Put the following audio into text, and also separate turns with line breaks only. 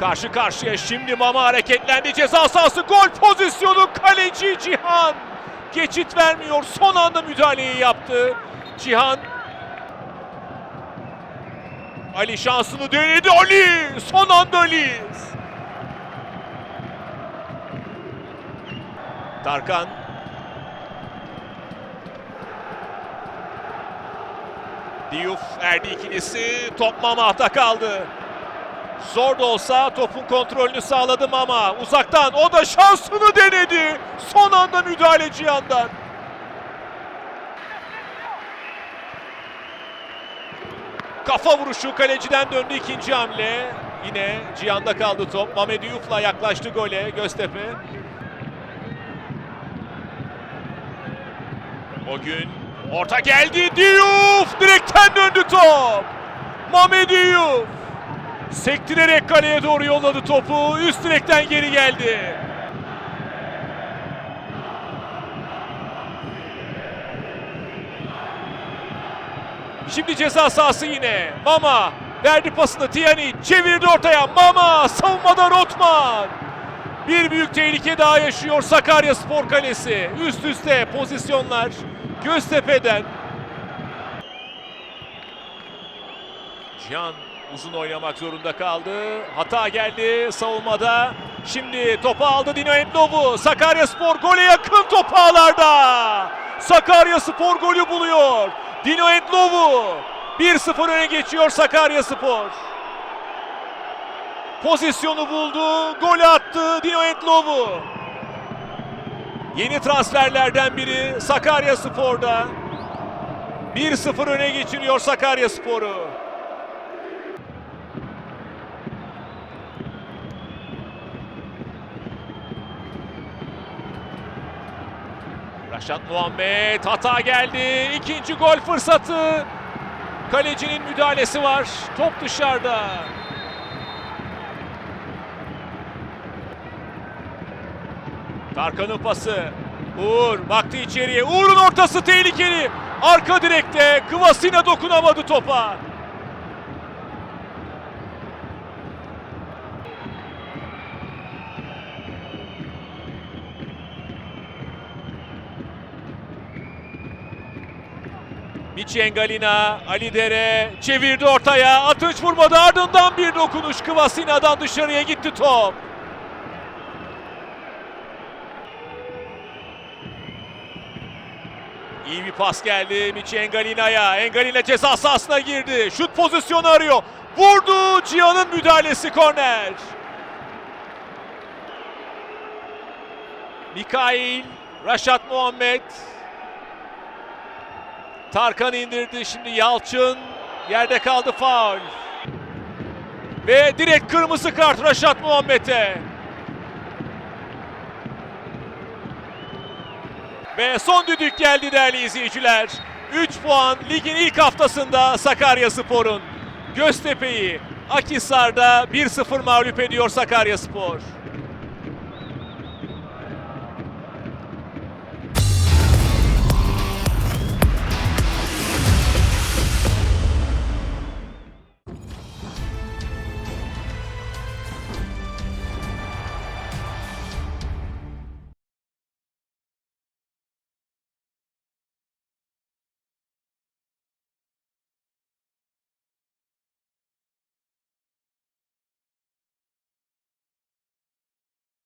Karşı karşıya şimdi Mama hareketlendi. Ceza sahası gol pozisyonu kaleci Cihan. Geçit vermiyor. Son anda müdahaleyi yaptı. Cihan Ali şansını denedi. Ali! Son anda Ali! Tarkan. Diouf erdi ikilisi. Top Mamah'ta kaldı. Zor da olsa topun kontrolünü sağladı Mama. Uzaktan o da şansını denedi. Son anda müdahale Cihan'dan. Kafa vuruşu kaleciden döndü ikinci hamle. Yine Cihan'da kaldı top. Mehmet Diouf'la yaklaştı gole Göztepe. O gün orta geldi Diouf direkten döndü top. Mehmet Diouf sektirerek kaleye doğru yolladı topu. Üst direkten geri geldi. Şimdi ceza sahası yine. Mama verdi pasını Tiani çevirdi ortaya. Mama savunmada Rotman. Bir büyük tehlike daha yaşıyor Sakarya Spor Kalesi. Üst üste pozisyonlar Göztepe'den. Cihan uzun oynamak zorunda kaldı. Hata geldi savunmada. Şimdi topu aldı Dino Endlovu. Sakarya Spor gole yakın top ağlarda. Sakarya Spor golü buluyor. Dino Endlovu 1-0 öne geçiyor Sakarya Spor. Pozisyonu buldu, golü attı Dino Entlovu. Yeni transferlerden biri Sakarya Spor'da. 1-0 öne geçiriyor Sakarya Spor'u. Raşat Muhammed hata geldi. İkinci gol fırsatı. Kalecinin müdahalesi var. Top dışarıda. Tarkan'ın pası. Uğur baktı içeriye. Uğur'un ortası tehlikeli. Arka direkte Kıvasina dokunamadı topa. Miçengalina, Ali Dere çevirdi ortaya. Atış vurmadı ardından bir dokunuş Kıvasina'dan dışarıya gitti top. İyi bir pas geldi Michi Engalina'ya. Engalina ceza sahasına girdi. Şut pozisyonu arıyor. Vurdu. Cihan'ın müdahalesi korner. Mikail, Raşat Muhammed. Tarkan indirdi. Şimdi Yalçın. Yerde kaldı faul. Ve direkt kırmızı kart Raşat Muhammed'e. Ve son düdük geldi değerli izleyiciler. 3 puan ligin ilk haftasında Sakarya Spor'un. Göztepe'yi Akhisar'da 1-0 mağlup ediyor Sakarya Spor.